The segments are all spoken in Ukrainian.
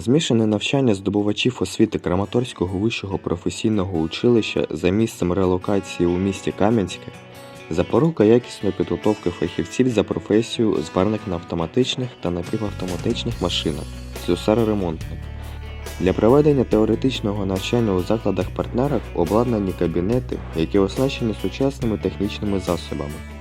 Змішане навчання здобувачів освіти Краматорського вищого професійного училища за місцем релокації у місті Кам'янське запорука якісної підготовки фахівців за професію зварник на автоматичних та напівавтоматичних машинах, слюсар-ремонтник. Для проведення теоретичного навчання у закладах-партнерах обладнані кабінети, які оснащені сучасними технічними засобами.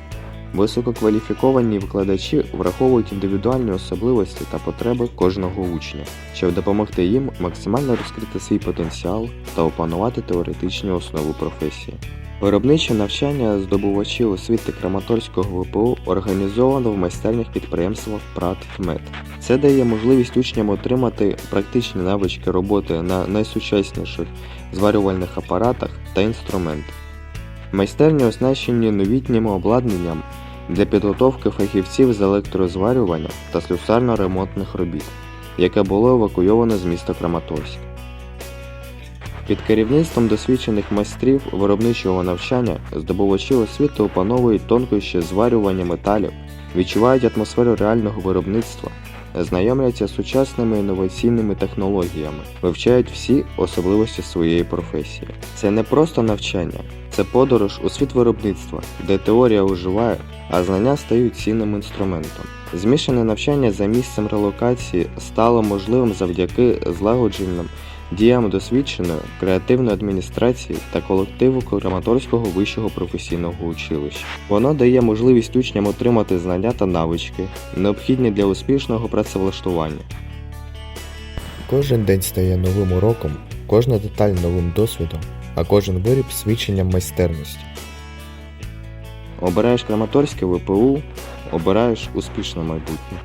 Висококваліфіковані викладачі враховують індивідуальні особливості та потреби кожного учня, щоб допомогти їм максимально розкрити свій потенціал та опанувати теоретичні основи професії. Виробниче навчання здобувачів освіти Краматорського ВПУ організовано в майстернях підприємства ПРАТ ФМЕД. Це дає можливість учням отримати практичні навички роботи на найсучасніших зварювальних апаратах та інструментах. Майстерні оснащені новітнім обладнанням для підготовки фахівців з електрозварювання та слюсарно-ремонтних робіт, яке було евакуйовано з міста Краматорськ. Під керівництвом досвідчених майстрів виробничого навчання здобувачі освіти опановують тонкощі зварювання металів, відчувають атмосферу реального виробництва, знайомляться з сучасними інноваційними технологіями, вивчають всі особливості своєї професії. Це не просто навчання, це подорож у світ виробництва, де теорія оживає, а знання стають цінним інструментом. Змішане навчання за місцем релокації стало можливим завдяки злагодженим діям досвідченої креативної адміністрації та колективу Краматорського вищого професійного училища. Воно дає можливість учням отримати знання та навички, необхідні для успішного працевлаштування. Кожен день стає новим уроком, кожна деталь новим досвідом, а кожен виріб свідченням майстерності. Обираєш Краматорське ВПУ, обираєш успішне майбутнє.